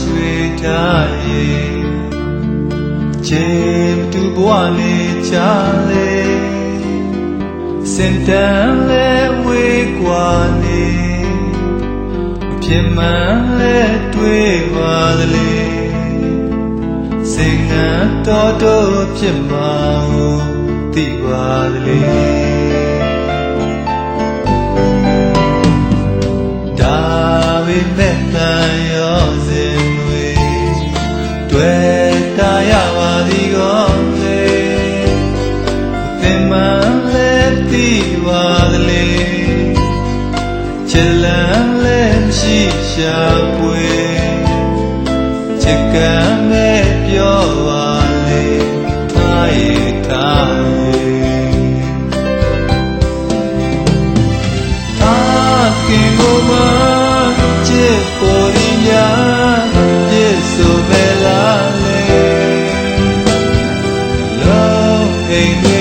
ရွှေထားရဲ့ချေတူဘဝလေးချလေစင်တန်လဲဝေးกว่าနေဖြစ်မှန်လဲတွေ့ပါသလေစင်ငန်းတော်တော်ဖြစ်မှာကိုသိပါသလေ မဲ့တန်ရောစင်တွေတွေ့တာရပါသည်ကောလေသင်မလည်းသိပါသလေချစ်လန်းလည်းရှိရှာပွေချစ်ကမ်းမဲ့ပြောပါလေထားရထား လုံး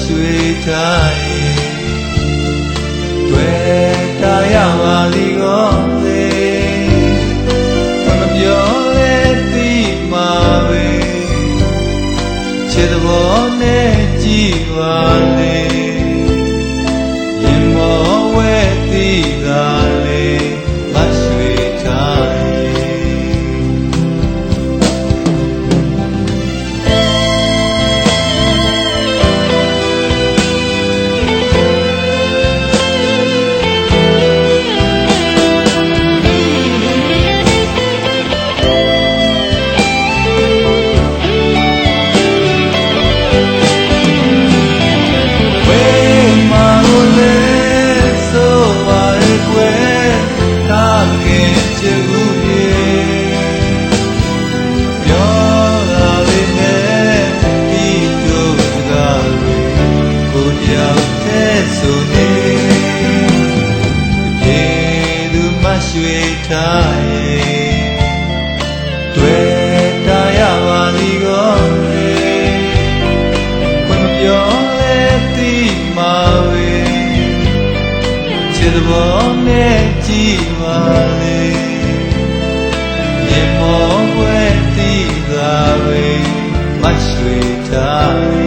ရွှေထားရဲ့တွေ့တာရပါလိကောလေမပြောလဲသိမှာပဲခြေသဘောနဲ့ကြည်ပါလေ ရွှေထားရဲ့တွေ့တာရပါသည်ကောလေခွင့်မပြောလဲသိမှာပဲခြေသဘောနဲ့ကြည်ပါလေရေမောွယ်သိတာပဲမရွှေထား